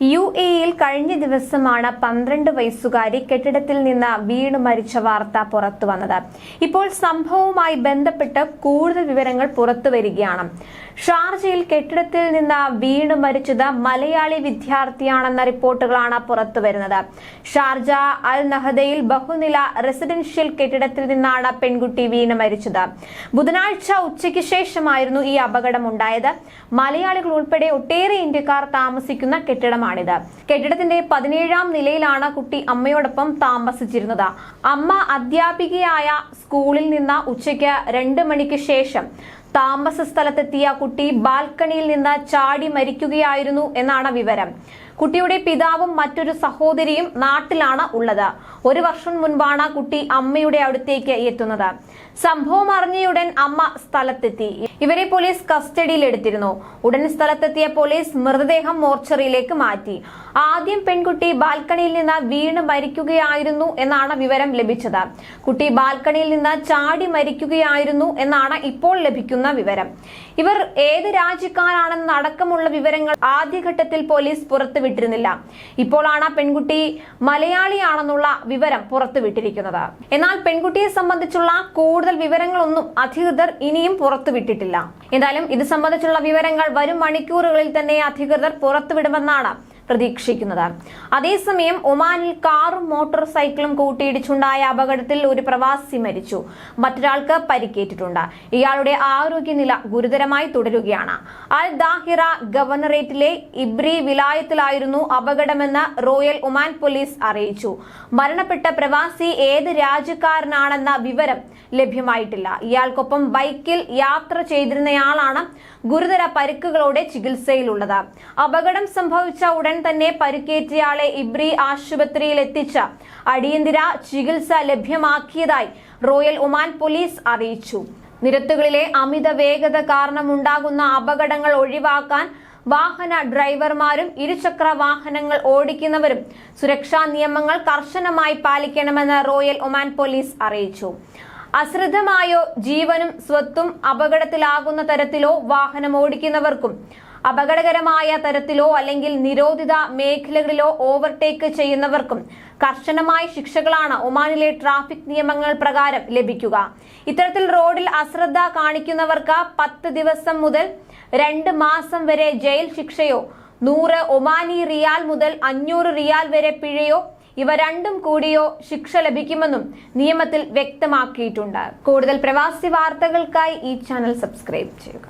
U എയിൽ കഴിഞ്ഞ ദിവസമാണ് പന്ത്രണ്ട് വയസ്സുകാരി കെട്ടിടത്തിൽ നിന്ന് വീണ് മരിച്ച വാർത്ത പുറത്തു വന്നത്. ഇപ്പോൾ സംഭവവുമായി ബന്ധപ്പെട്ട് കൂടുതൽ വിവരങ്ങൾ പുറത്തു വരികയാണ്. ഷാർജയിൽ കെട്ടിടത്തിൽ നിന്ന് വീണ് മരിച്ചത് മലയാളി വിദ്യാർത്ഥിയാണെന്ന റിപ്പോർട്ടുകളാണ് പുറത്തു വരുന്നത്. ഷാർജ അൽ നഹദയിൽ ബഹുനില റെസിഡൻഷ്യൽ കെട്ടിടത്തിൽ നിന്നാണ് പെൺകുട്ടി വീണ് മരിച്ചത്. ബുധനാഴ്ച ഉച്ചയ്ക്ക് ശേഷമായിരുന്നു ഈ അപകടം ഉണ്ടായത് മലയാളികൾ ഉൾപ്പെടെ ഒട്ടേറെ ഇന്ത്യക്കാർ താമസിക്കുന്ന കെട്ടിടമാണിത് കെട്ടിടത്തിന്റെ പതിനേഴാം നിലയിലാണ് കുട്ടി അമ്മയോടൊപ്പം താമസിച്ചിരുന്നത്. അമ്മ അധ്യാപികയായ സ്കൂളിൽ നിന്ന് ഉച്ചയ്ക്ക് രണ്ട് മണിക്ക് ശേഷം താമസ സ്ഥലത്തെത്തിയ കുട്ടി ബാൽക്കണിയിൽ നിന്ന് ചാടി മരിക്കുകയായിരുന്നു എന്നാണ് വിവരം. കുട്ടിയുടെ പിതാവും മറ്റൊരു സഹോദരിയും നാട്ടിലാണ് ഉള്ളത്. ഒരു വർഷം മുൻപാണ് കുട്ടി അമ്മയുടെ അടുത്തേക്ക് എത്തുന്നത്. സംഭവം അറിഞ്ഞയുടൻ അമ്മ സ്ഥലത്തെത്തി. ഇവരെ പോലീസ് കസ്റ്റഡിയിൽ എടുത്തിരുന്നു. ഉടൻ സ്ഥലത്തെത്തിയ പോലീസ് മൃതദേഹം മോർച്ചറിയിലേക്ക് മാറ്റി. ആദ്യം പെൺകുട്ടി ബാൽക്കണിയിൽ നിന്ന് വീണ് മരിക്കുകയായിരുന്നു എന്നാണ് വിവരം ലഭിച്ചത്. കുട്ടി ബാൽക്കണിയിൽ നിന്ന് ചാടി മരിക്കുകയായിരുന്നു എന്നാണ് ഇപ്പോൾ ലഭിക്കുന്ന വിവരം. ഇവർ ഏത് രാജ്യക്കാരാണെന്ന് അടക്കമുള്ള വിവരങ്ങൾ ആദ്യഘട്ടത്തിൽ പോലീസ് പുറത്തുവിട്ടിരുന്നില്ല. ഇപ്പോഴാണ് പെൺകുട്ടി മലയാളിയാണെന്നുള്ള വിവരം പുറത്തുവിട്ടിരിക്കുന്നത്. എന്നാൽ പെൺകുട്ടിയെ സംബന്ധിച്ചുള്ള കൂടുതൽ വിവരങ്ങളൊന്നും അധികൃതർ ഇനിയും പുറത്തുവിട്ടിട്ടില്ല. എന്തായാലും ഇത് സംബന്ധിച്ചുള്ള വിവരങ്ങൾ വരും മണിക്കൂറുകളിൽ തന്നെ അധികൃതർ പുറത്തുവിടുമെന്നാണ് പ്രതീക്ഷിക്കുന്നത് അതേസമയം ഒമാനിൽ കാറും മോട്ടോർ സൈക്കിളും കൂട്ടിയിടിച്ചുണ്ടായ അപകടത്തിൽ ഒരു പ്രവാസി മരിച്ചു. മറ്റൊരാൾക്ക് പരിക്കേറ്റിട്ടുണ്ട്. ഇയാളുടെ ആരോഗ്യനില ഗുരുതരമായി തുടരുകയാണ്. അൽ ദാഹിറ ഗവർണറേറ്റിലെ ഇബ്രി വിലായത്തിലായിരുന്നു അപകടമെന്ന് റോയൽ ഒമാൻ പോലീസ് അറിയിച്ചു. മരണപ്പെട്ട പ്രവാസി ഏത് രാജ്യക്കാരനാണെന്ന വിവരം ലഭ്യമായിട്ടില്ല. ഇയാൾക്കൊപ്പം ബൈക്കിൽ യാത്ര ചെയ്തിരുന്നയാളാണ് ഗുരുതര പരിക്കുകളോടെ ചികിത്സയിലുള്ളത്. അപകടം സംഭവിച്ച ഉടൻ തന്നെ പരിക്കേറ്റയാളെ ഇബ്രി ആശുപത്രിയിൽ എത്തിച്ച അടിയന്തര ചികിത്സ ലഭ്യമാക്കിയതായി റോയൽ ഒമാൻ പോലീസ് അറിയിച്ചു. നിരത്തുകളിലെ അമിത വേഗത കാരണമുണ്ടാകുന്ന അപകടങ്ങൾ ഒഴിവാക്കാൻ വാഹന ഡ്രൈവർമാരും ഇരുചക്ര വാഹനങ്ങൾ ഓടിക്കുന്നവരും സുരക്ഷാ നിയമങ്ങൾ കർശനമായി പാലിക്കണമെന്ന് റോയൽ ഒമാൻ പോലീസ് അറിയിച്ചു. അശ്രദ്ധമായോ ജീവനും സ്വത്തും അപകടത്തിലാകുന്ന തരത്തിലോ വാഹനം ഓടിക്കുന്നവർക്കും അപകടകരമായ തരത്തിലോ അല്ലെങ്കിൽ നിരോധിത മേഖലകളിലോ ഓവർടേക്ക് ചെയ്യുന്നവർക്കും കർശനമായ ശിക്ഷകളാണ് ഒമാനിലെ ട്രാഫിക് നിയമങ്ങൾ പ്രകാരം ലഭിക്കുക. ഇത്തരത്തിൽ റോഡിൽ അശ്രദ്ധ കാണിക്കുന്നവർക്ക് പത്ത് ദിവസം മുതൽ രണ്ട് മാസം വരെ ജയിൽ ശിക്ഷയോ നൂറ് ഒമാനി റിയാൽ മുതൽ അഞ്ഞൂറ് റിയാൽ വരെ പിഴയോ ഇവ രണ്ടും കൂടിയോ ശിക്ഷ ലഭിക്കുമെന്നും നിയമത്തിൽ വ്യക്തമാക്കിയിട്ടുണ്ട്. കൂടുതൽ പ്രവാസി വാർത്തകൾക്കായി ഈ ചാനൽ സബ്സ്ക്രൈബ് ചെയ്യുക.